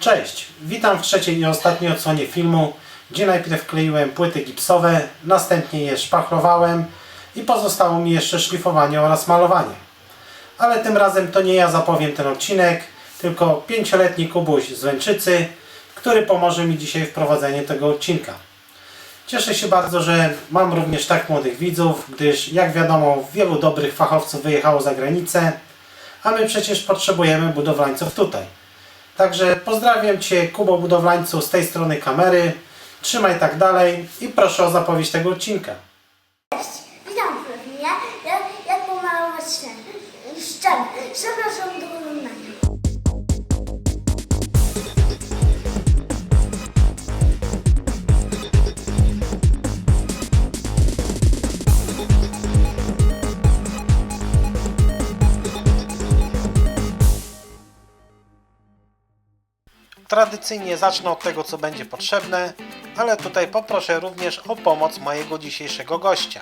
Cześć, witam w trzeciej i ostatniej odsłonie filmu, gdzie najpierw kleiłem płyty gipsowe, następnie je szpachlowałem i pozostało mi jeszcze szlifowanie oraz malowanie. Ale tym razem to nie ja zapowiem ten odcinek, tylko pięcioletni Kubuś z Łęczycy, który pomoże mi dzisiaj w prowadzeniu tego odcinka. Cieszę się bardzo, że mam również tak młodych widzów, gdyż jak wiadomo wielu dobrych fachowców wyjechało za granicę, a my przecież potrzebujemy budowlańców tutaj. Także pozdrawiam Cię Kubo Budowlańcu z tej strony kamery. Trzymaj tak dalej i proszę o zapowiedź tego odcinka. Cześć, witam w filmie. Jak, jak pomalować ścianę. Ścianę. Zapraszam do Tradycyjnie zacznę od tego, co będzie potrzebne, ale tutaj poproszę również o pomoc mojego dzisiejszego gościa.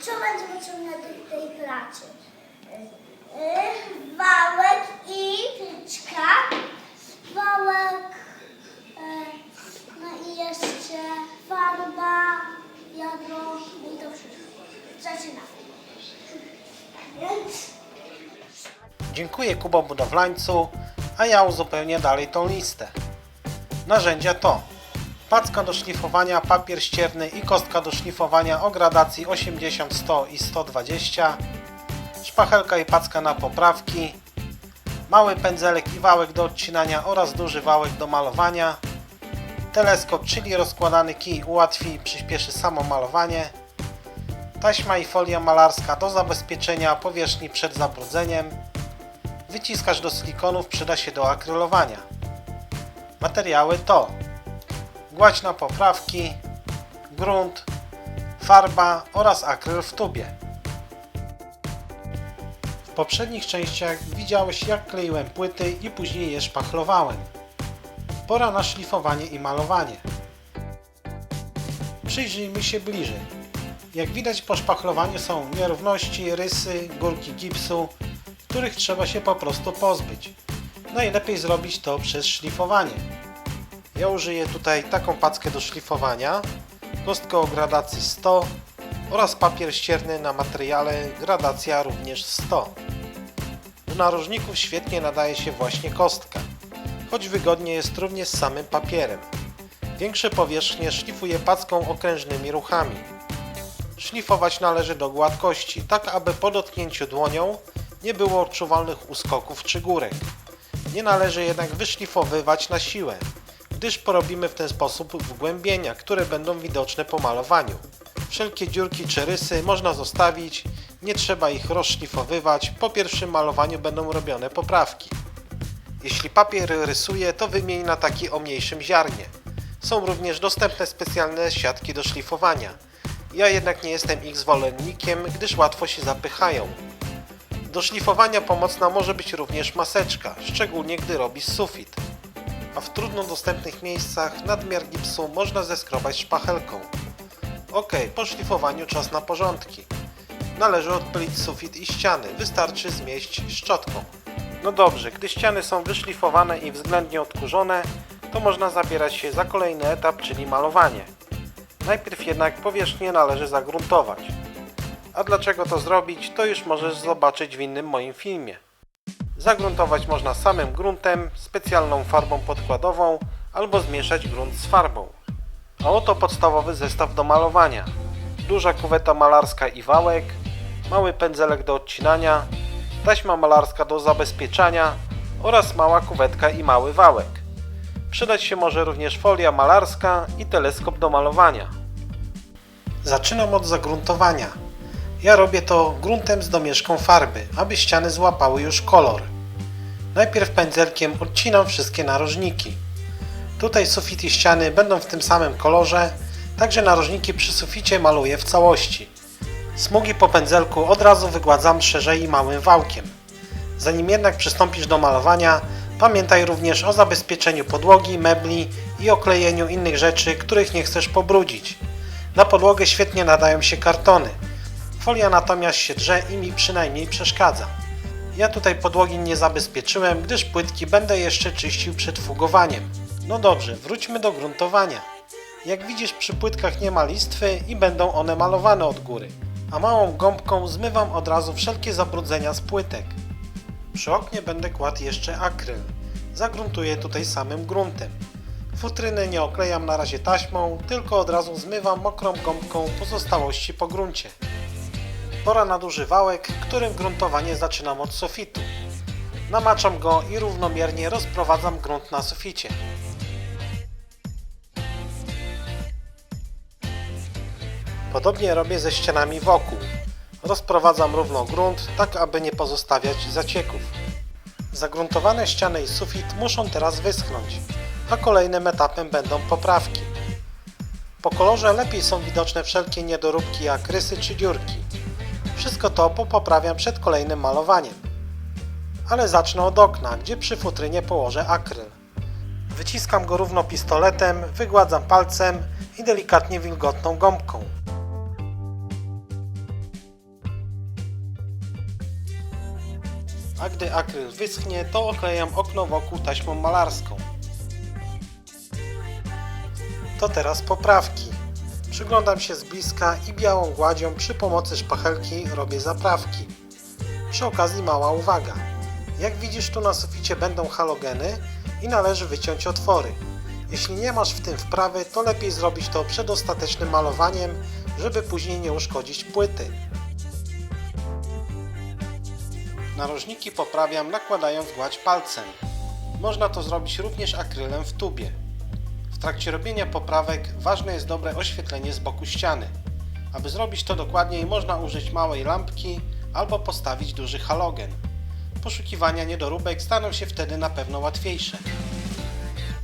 Co będzie potrzebne do tej pracy? Yy, wałek i tyczka. Wałek. Yy, no i jeszcze farba, wiadro i to wszystko. Zaczynamy. Dziękuję Kubo Budowlańcu, a ja uzupełnię dalej tą listę. Narzędzia to packa do szlifowania, papier ścierny i kostka do szlifowania o gradacji 80, 100 i 120, szpachelka i packa na poprawki, mały pędzelek i wałek do odcinania oraz duży wałek do malowania, teleskop, czyli rozkładany kij ułatwi i przyspieszy samo malowanie, taśma i folia malarska do zabezpieczenia powierzchni przed zabrudzeniem, Wyciskacz do silikonów przyda się do akrylowania. Materiały to gładź na poprawki, grunt, farba oraz akryl w tubie. W poprzednich częściach widziałeś jak kleiłem płyty i później je szpachlowałem. Pora na szlifowanie i malowanie. Przyjrzyjmy się bliżej. Jak widać po szpachlowaniu są nierówności, rysy, górki gipsu, których trzeba się po prostu pozbyć. Najlepiej zrobić to przez szlifowanie. Ja użyję tutaj taką packę do szlifowania, kostkę o gradacji 100 oraz papier ścierny na materiale gradacja również 100. Do narożników świetnie nadaje się właśnie kostka, choć wygodnie jest również z samym papierem. Większe powierzchnie szlifuję packą okrężnymi ruchami. Szlifować należy do gładkości, tak aby po dotknięciu dłonią nie było odczuwalnych uskoków czy górek. Nie należy jednak wyszlifowywać na siłę, gdyż porobimy w ten sposób wgłębienia, które będą widoczne po malowaniu. Wszelkie dziurki czy rysy można zostawić, nie trzeba ich rozszlifowywać, po pierwszym malowaniu będą robione poprawki. Jeśli papier rysuje, to wymień na taki o mniejszym ziarnie. Są również dostępne specjalne siatki do szlifowania. Ja jednak nie jestem ich zwolennikiem, gdyż łatwo się zapychają. Do szlifowania pomocna może być również maseczka, szczególnie gdy robi sufit. A w trudno dostępnych miejscach nadmiar gipsu można zeskrobać szpachelką. Ok, po szlifowaniu czas na porządki. Należy odpylić sufit i ściany, wystarczy zmieść szczotką. No dobrze, gdy ściany są wyszlifowane i względnie odkurzone, to można zabierać się za kolejny etap, czyli malowanie. Najpierw jednak powierzchnię należy zagruntować. A dlaczego to zrobić, to już możesz zobaczyć w innym moim filmie. Zagruntować można samym gruntem, specjalną farbą podkładową albo zmieszać grunt z farbą. A oto podstawowy zestaw do malowania. Duża kuweta malarska i wałek, mały pędzelek do odcinania, taśma malarska do zabezpieczania oraz mała kuwetka i mały wałek. Przydać się może również folia malarska i teleskop do malowania. Zaczynam od zagruntowania. Ja robię to gruntem z domieszką farby, aby ściany złapały już kolor. Najpierw pędzelkiem odcinam wszystkie narożniki. Tutaj sufit i ściany będą w tym samym kolorze, także narożniki przy suficie maluję w całości. Smugi po pędzelku od razu wygładzam szerzej i małym wałkiem. Zanim jednak przystąpisz do malowania, pamiętaj również o zabezpieczeniu podłogi, mebli i oklejeniu innych rzeczy, których nie chcesz pobrudzić. Na podłogę świetnie nadają się kartony. Folia natomiast się drze i mi przynajmniej przeszkadza. Ja tutaj podłogi nie zabezpieczyłem, gdyż płytki będę jeszcze czyścił przed fugowaniem. No dobrze, wróćmy do gruntowania. Jak widzisz przy płytkach nie ma listwy i będą one malowane od góry. A małą gąbką zmywam od razu wszelkie zabrudzenia z płytek. Przy oknie będę kładł jeszcze akryl. Zagruntuję tutaj samym gruntem. Futryny nie oklejam na razie taśmą, tylko od razu zmywam mokrą gąbką pozostałości po gruncie. Pora na duży wałek, którym gruntowanie zaczynam od sufitu. Namaczam go i równomiernie rozprowadzam grunt na suficie. Podobnie robię ze ścianami wokół. Rozprowadzam równo grunt, tak aby nie pozostawiać zacieków. Zagruntowane ściany i sufit muszą teraz wyschnąć, a kolejnym etapem będą poprawki. Po kolorze lepiej są widoczne wszelkie niedoróbki jak rysy czy dziurki. Wszystko to popoprawiam przed kolejnym malowaniem. Ale zacznę od okna, gdzie przy futrynie położę akryl. Wyciskam go równo pistoletem, wygładzam palcem i delikatnie wilgotną gąbką. A gdy akryl wyschnie, to oklejam okno wokół taśmą malarską. To teraz poprawki. Przyglądam się z bliska i białą gładzią przy pomocy szpachelki robię zaprawki. Przy okazji mała uwaga. Jak widzisz tu na suficie będą halogeny i należy wyciąć otwory. Jeśli nie masz w tym wprawy, to lepiej zrobić to przed ostatecznym malowaniem, żeby później nie uszkodzić płyty. Narożniki poprawiam nakładając gładź palcem. Można to zrobić również akrylem w tubie. W trakcie robienia poprawek ważne jest dobre oświetlenie z boku ściany. Aby zrobić to dokładniej można użyć małej lampki albo postawić duży halogen. Poszukiwania niedoróbek staną się wtedy na pewno łatwiejsze.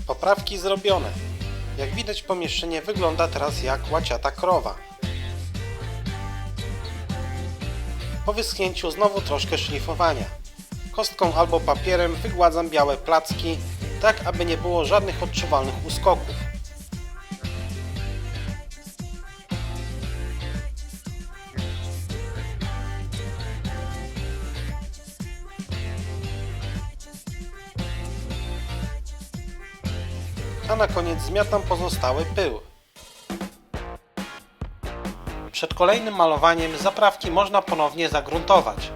Poprawki zrobione. Jak widać pomieszczenie wygląda teraz jak łaciata krowa. Po wyschnięciu znowu troszkę szlifowania. Kostką albo papierem wygładzam białe placki, tak aby nie było żadnych odczuwalnych uskoków. A na koniec zmiatam pozostały pył. Przed kolejnym malowaniem zaprawki można ponownie zagruntować.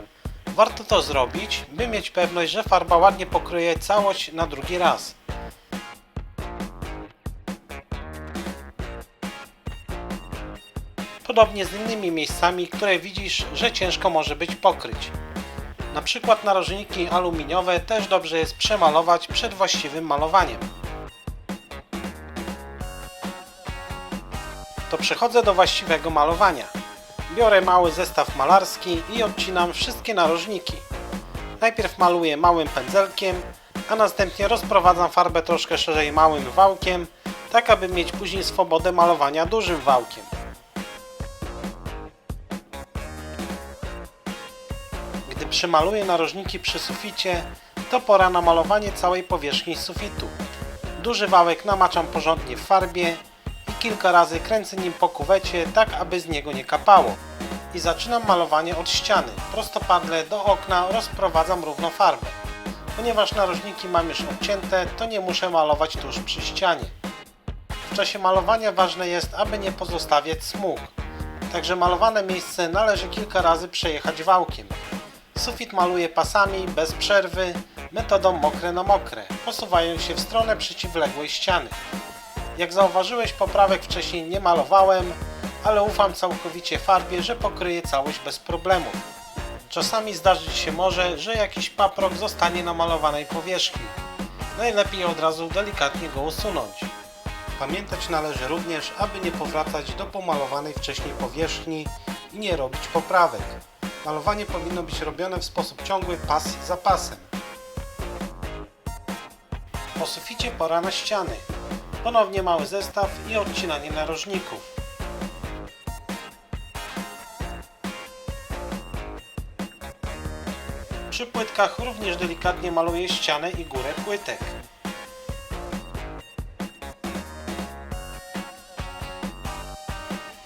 Warto to zrobić, by mieć pewność, że farba ładnie pokryje całość na drugi raz. Podobnie z innymi miejscami, które widzisz, że ciężko może być pokryć. Na przykład narożniki aluminiowe też dobrze jest przemalować przed właściwym malowaniem. to przechodzę do właściwego malowania. Biorę mały zestaw malarski i odcinam wszystkie narożniki. Najpierw maluję małym pędzelkiem, a następnie rozprowadzam farbę troszkę szerzej małym wałkiem, tak aby mieć później swobodę malowania dużym wałkiem. Gdy przymaluję narożniki przy suficie, to pora na malowanie całej powierzchni sufitu. Duży wałek namaczam porządnie w farbie kilka razy kręcę nim po kuwecie, tak aby z niego nie kapało. I zaczynam malowanie od ściany. Prostopadle do okna rozprowadzam równo farbę. Ponieważ narożniki mam już obcięte, to nie muszę malować tuż przy ścianie. W czasie malowania ważne jest, aby nie pozostawiać smug. Także malowane miejsce należy kilka razy przejechać wałkiem. Sufit maluję pasami, bez przerwy, metodą mokre na mokre, posuwając się w stronę przeciwległej ściany. Jak zauważyłeś, poprawek wcześniej nie malowałem, ale ufam całkowicie farbie, że pokryje całość bez problemu. Czasami zdarzyć się może, że jakiś paprok zostanie na malowanej powierzchni. Najlepiej od razu delikatnie go usunąć. Pamiętać należy również, aby nie powracać do pomalowanej wcześniej powierzchni i nie robić poprawek. Malowanie powinno być robione w sposób ciągły, pas za pasem. Po suficie pora na ściany. Ponownie mały zestaw i odcinanie narożników. Przy płytkach również delikatnie maluję ścianę i górę płytek.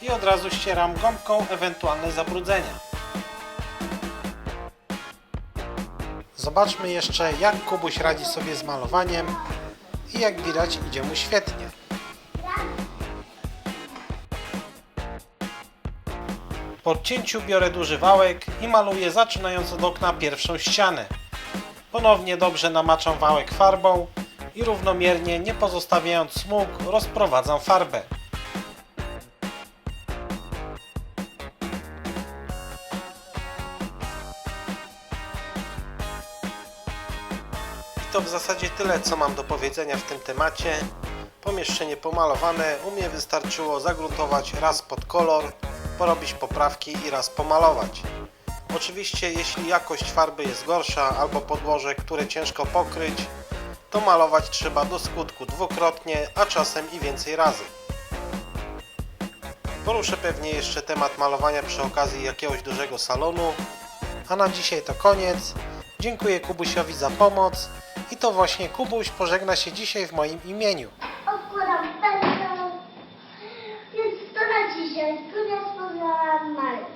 I od razu ścieram gąbką ewentualne zabrudzenia. zobaczmy jeszcze jak Kubuś radzi sobie z malowaniem i jak widać idzie mu świetnie. Po odcięciu biorę duży wałek i maluję zaczynając od okna pierwszą ścianę. Ponownie dobrze namaczam wałek farbą i równomiernie, nie pozostawiając smug, rozprowadzam farbę. W zasadzie tyle, co mam do powiedzenia w tym temacie. Pomieszczenie pomalowane, u mnie wystarczyło zagruntować raz pod kolor, porobić poprawki i raz pomalować. Oczywiście, jeśli jakość farby jest gorsza albo podłoże, które ciężko pokryć, to malować trzeba do skutku dwukrotnie, a czasem i więcej razy. Poruszę pewnie jeszcze temat malowania przy okazji jakiegoś dużego salonu, a na dzisiaj to koniec. Dziękuję Kubusiowi za pomoc i to właśnie Kubuś pożegna się dzisiaj w moim imieniu. Odkładam pędzę, więc to na dzisiaj. Trójkę spoznałam Marek.